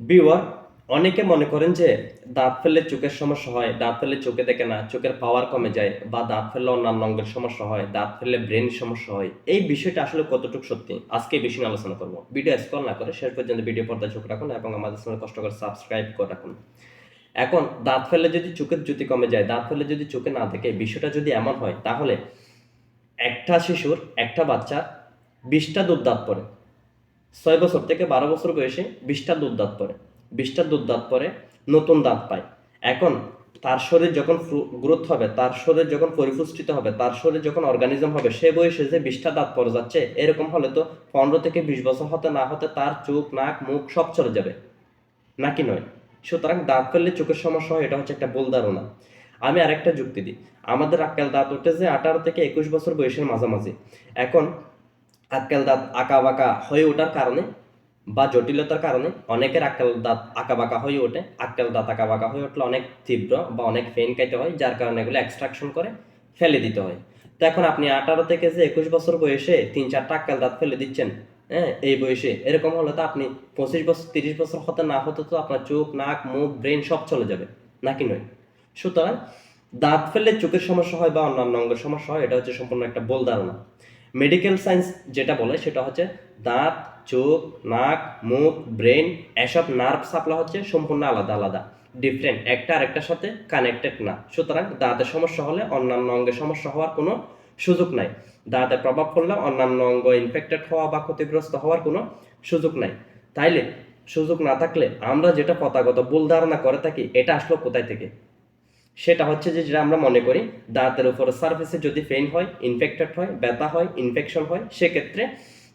Beware অনেকে মনে করেন যে দাঁত ফেললে চোখের সমস্যা হয়, দাঁত ফেললে চোখে দেখে না, চোখের পাওয়ার কমে যায় বা দাঁত ফেললে অন্যান্য অঙ্গের সমস্যা হয়, দাঁত ফেললে ব্রেন সমস্যা হয়। এই বিষয়টা আসলে কতটুকু সত্যি? আজকে বিষয় আলোচনা করব। ভিডিও স্কল না করে শেষ পর্যন্ত ভিডিও পর্দায় চোখ রাখুন এবং আমাদের সঙ্গে কষ্ট করে সাবস্ক্রাইব করে রাখুন। এখন, দাঁত ফেললে যদি চোখের জ্যোতি কমে যায়, দাঁত ফেললে যদি চোখে না থাকে বিষয়টা যদি এমন হয়, তাহলে একটা শিশুর, একটা বাচ্চা, বিশটা দুধ দাঁত পড়ে। ছয় বছর থেকে বারো বছর বয়সে বিশটা দুধ দাঁত পরে। বিশটা দুধ দাঁত পরে নতুন দাঁত পায়। এখন তার শরীর যখন গ্রোথ হবে, তার শরীর যখন পরিপুষ্টিত হবে, তার শরীর যখন অর্গানিজম হবে, সে বয়সে যে বিশটা দাঁত পড়ে যাচ্ছে, এরকম হলে তো পনেরো থেকে বিশ বছর হতে না হতে তার চোখ, নাক, মুখ সব চলে যাবে। নাকি নয়? সুতরাং দাঁত ফেললে চোখের সমস্যা হয়, এটা হচ্ছে একটা ভুল ধারণা। আমি আরেকটা যুক্তি দিই। আমাদের আক্কেল দাঁত উঠেছে আঠারো থেকে একুশ বছর বয়সের মাঝামাঝি। এখন আক্কেল দাঁত আঁকা বাঁকা হয়ে ওঠার কারণে বা জটিলতার কারণে অনেকের আক্কেল দাঁত আঁকা বাঁকা হয়ে ওঠে। আক্কেল দাঁত আঁকা বাঁকা হয়ে উঠলে অনেক তীব্র বা অনেক ফেন খাইতে হয়, যার কারণে এগুলো এক্সট্রাকশন করে ফেলে দিতে হয়। তো এখন আপনি আঠারো থেকে যে একুশ বছর বয়সে তিন চারটা আক্কেল দাঁত ফেলে দিচ্ছেন হ্যাঁ এই বয়সে এরকম হলে তো আপনি পঁচিশ বছর, তিরিশ বছর হতে না হতে তো আপনার চোখ, নাক, মুখ ব্রেন সব চলে যাবে, নাকি নয়? সুতরাং দাঁত ফেললে চোখের সমস্যা হয় বা অন্যান্য অঙ্গের সমস্যা হয়, এটা হচ্ছে সম্পূর্ণ একটা ভুল ধারণা। মেডিকেল সায়েন্স যেটা বলে সেটা হচ্ছে দাঁত, চোখ, নাক, মুখ, ব্রেন, এসব নার্ভ সাপ্লাই হচ্ছে সম্পূর্ণ আলাদা আলাদা ডিফারেন্ট একটা আরেকটার সাথে কানেক্টেড না। সুতরাং দাঁতের সমস্যা হলে অন্যান্য অঙ্গের সমস্যা হওয়ার কোনো সুযোগ নাই। দাঁতে প্রভাব পড়লে অন্যান্য অঙ্গ ইনফেক্টেড হওয়া বা ক্ষতিগ্রস্ত হওয়ার কোনো সুযোগ নাই। তাইলে সুযোগ না থাকলে আমরা যেটা পতাগত ভুল ধারণা করে থাকি, এটা আসলো কোথায় থেকে? সেটা হচ্ছে যে যেটা আমরা মনে করি, দাঁতের উপরে সার্ফেসে যদি পেইন হয় ইনফেক্টেড হয়, ব্যথা হয় ইনফেকশন হয়, সেক্ষেত্রে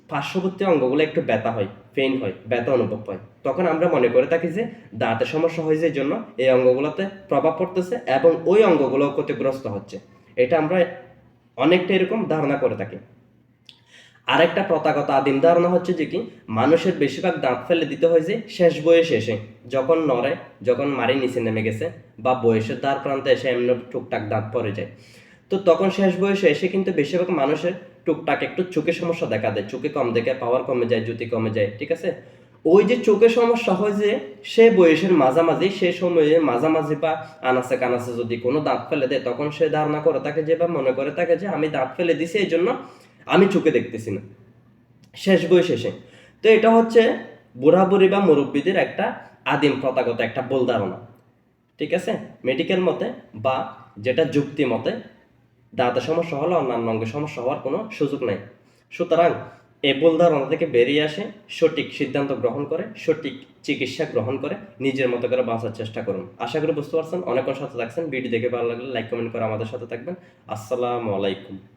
পার্শ্ববর্তী অঙ্গগুলো একটু ব্যথা হয় পেইন হয়, ব্যথা অনুভব হয়। তখন আমরা মনে করে থাকি যে দাঁতের সমস্যা হয়েছে এই জন্য এই অঙ্গগুলোতে প্রভাব পড়তেছে এবং ওই অঙ্গগুলো ক্ষতিগ্রস্ত হচ্ছে। এটা আমরা অনেকটা এরকম ধারণা করে থাকি। আরেকটা প্রথাগত আদিম ধারণা হচ্ছে যে কি, মানুষের বেশিরভাগ দাঁত ফেলে দিতে হয় যে শেষ বয়সে এসে, যখন নড়ে, যখন মারি নিচে নেমে গেছে বা বয়সের দ্বার প্রান্তে এসে এমনি টুকটাক দাঁত পড়ে যায়। তো তখন শেষ বয়সে এসে কিন্তু বেশিরভাগ মানুষের টুকটাক একটু চোখের সমস্যা দেখা দেয়। চোখে কম দেখে পাওয়ার কমে যায় জ্যোতি কমে যায়, ঠিক আছে? ওই যে চোখের সমস্যা হয় যে সে বয়সের মাঝামাঝি, সে সময়ে মাঝামাঝি বা আনাসে কানাসে যদি কোনো দাঁত ফেলে দেয়, তখন সে ধারণা করে থাকে যে বা মনে করে থাকে যে আমি দাঁত ফেলে দিছি, এই জন্য আমি চোখে দেখতেছি না। শেষ বয়স শেষে। তো এটা হচ্ছে বুড়া বুড়ি বা মুরব্বীদের একটা আদিম প্রথাগত একটা ভুল ধারণা। ঠিক আছে? মেডিকেল মতে বা যেটা যুক্তি মতে দাঁতের সমস্যা হলে অন্যান্য অঙ্গের সমস্যা হওয়ার কোনো সুযোগ নেই। সুতরাং এ ভুল ধারণা থেকে বেরিয়ে আসে, সঠিক সিদ্ধান্ত গ্রহণ করে, সঠিক চিকিৎসা গ্রহণ করে, নিজের মতো করে বাঁচার চেষ্টা করুন। আশা করি বুঝতে পারছেন। অনেকের সাথে থাকছেন ভিডিও দেখে ভালো লাগলে লাইক কমেন্ট করে আমাদের সাথে থাকবেন। আসসালামু আলাইকুম।